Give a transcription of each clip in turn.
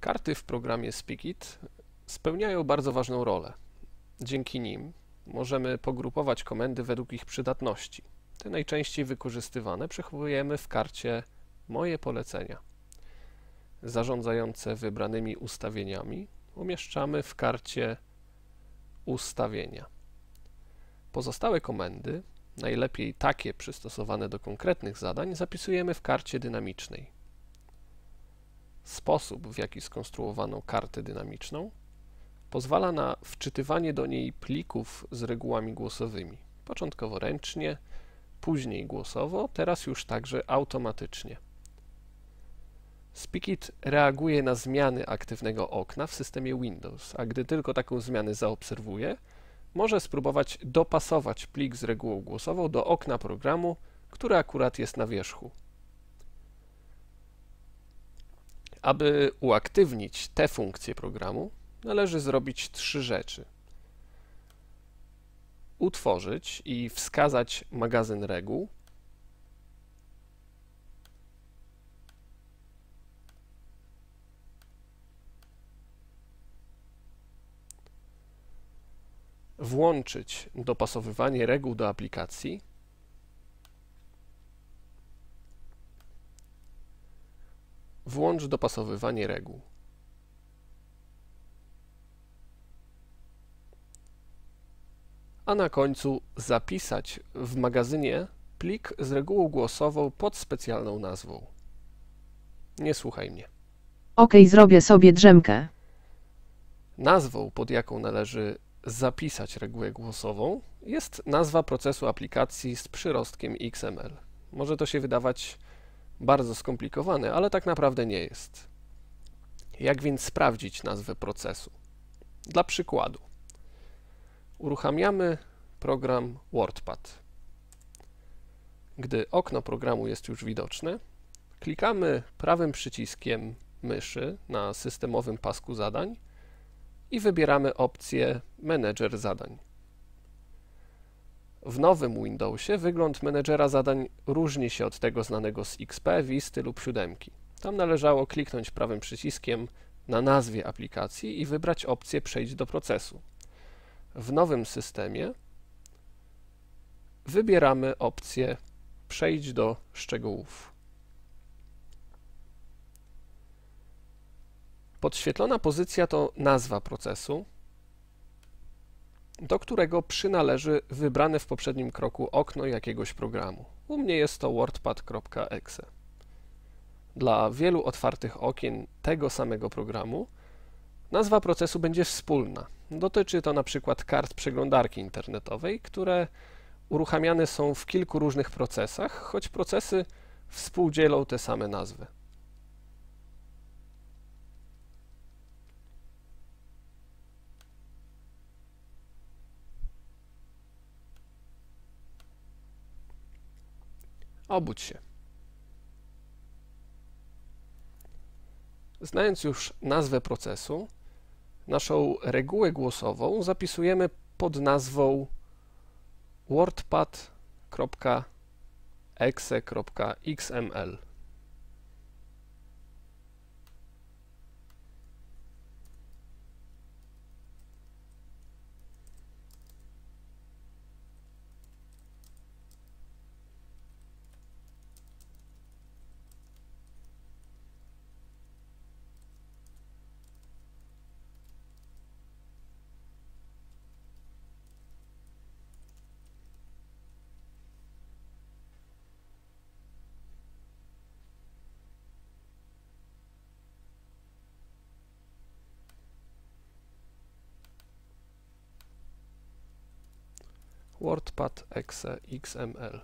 Karty w programie Speakit spełniają bardzo ważną rolę. Dzięki nim możemy pogrupować komendy według ich przydatności. Te najczęściej wykorzystywane przechowujemy w karcie Moje polecenia. Zarządzające wybranymi ustawieniami umieszczamy w karcie Ustawienia. Pozostałe komendy, najlepiej takie przystosowane do konkretnych zadań, zapisujemy w karcie dynamicznej. Sposób, w jaki skonstruowano kartę dynamiczną, pozwala na wczytywanie do niej plików z regułami głosowymi. Początkowo ręcznie, później głosowo, teraz już także automatycznie. Speakit reaguje na zmiany aktywnego okna w systemie Windows, a gdy tylko taką zmianę zaobserwuje, może spróbować dopasować plik z regułą głosową do okna programu, który akurat jest na wierzchu. Aby uaktywnić tę funkcję programu, należy zrobić trzy rzeczy. Utworzyć i wskazać magazyn reguł, włączyć dopasowywanie reguł do aplikacji, włącz dopasowywanie reguł. A na końcu zapisać w magazynie plik z regułą głosową pod specjalną nazwą. Nie słuchaj mnie. Okej, zrobię sobie drzemkę. Nazwą, pod jaką należy zapisać regułę głosową, jest nazwa procesu aplikacji z przyrostkiem XML. Może to się wydawać bardzo skomplikowane, ale tak naprawdę nie jest. Jak więc sprawdzić nazwę procesu? Dla przykładu, uruchamiamy program WordPad. Gdy okno programu jest już widoczne, klikamy prawym przyciskiem myszy na systemowym pasku zadań i wybieramy opcję Menedżer zadań. W nowym Windowsie wygląd menedżera zadań różni się od tego znanego z XP, Visty lub 7. Tam należało kliknąć prawym przyciskiem na nazwie aplikacji i wybrać opcję Przejdź do procesu. W nowym systemie wybieramy opcję Przejdź do szczegółów. Podświetlona pozycja to nazwa procesu, do którego przynależy wybrane w poprzednim kroku okno jakiegoś programu. U mnie jest to wordpad.exe. Dla wielu otwartych okien tego samego programu nazwa procesu będzie wspólna. Dotyczy to na przykład kart przeglądarki internetowej, które uruchamiane są w kilku różnych procesach, choć procesy współdzielą te same nazwy. Obudź się. Znając już nazwę procesu, naszą regułę głosową zapisujemy pod nazwą wordpad.exe.xml. WordPad exe XML.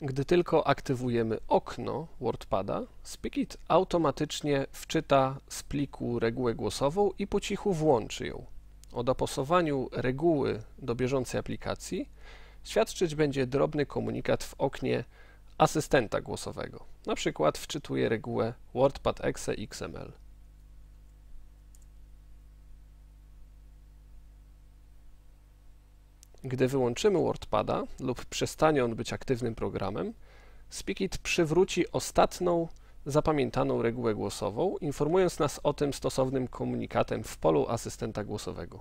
Gdy tylko aktywujemy okno WordPada, Speakit automatycznie wczyta z pliku regułę głosową i po cichu włączy ją o dopasowaniu reguły do bieżącej aplikacji świadczyć będzie drobny komunikat w oknie asystenta głosowego. Na przykład wczytuję regułę WordPad Exe XML. Gdy wyłączymy WordPada lub przestanie on być aktywnym programem, Speakit przywróci ostatnią zapamiętaną regułę głosową, informując nas o tym stosownym komunikatem w polu asystenta głosowego.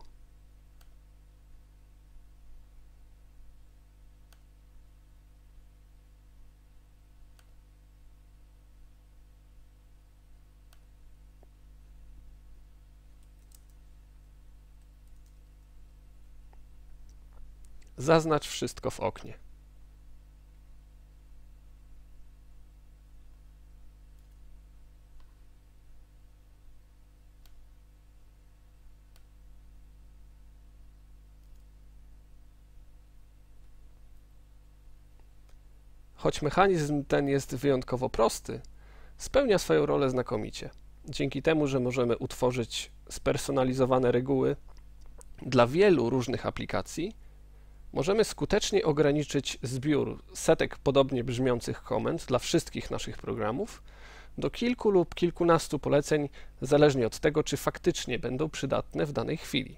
Zaznacz wszystko w oknie. Choć mechanizm ten jest wyjątkowo prosty, spełnia swoją rolę znakomicie. Dzięki temu, że możemy utworzyć spersonalizowane reguły dla wielu różnych aplikacji, możemy skutecznie ograniczyć zbiór setek podobnie brzmiących komend dla wszystkich naszych programów do kilku lub kilkunastu poleceń, zależnie od tego, czy faktycznie będą przydatne w danej chwili.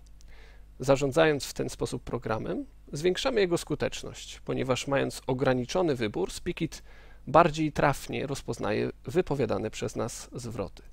Zarządzając w ten sposób programem, zwiększamy jego skuteczność, ponieważ mając ograniczony wybór, Speakit bardziej trafnie rozpoznaje wypowiadane przez nas zwroty.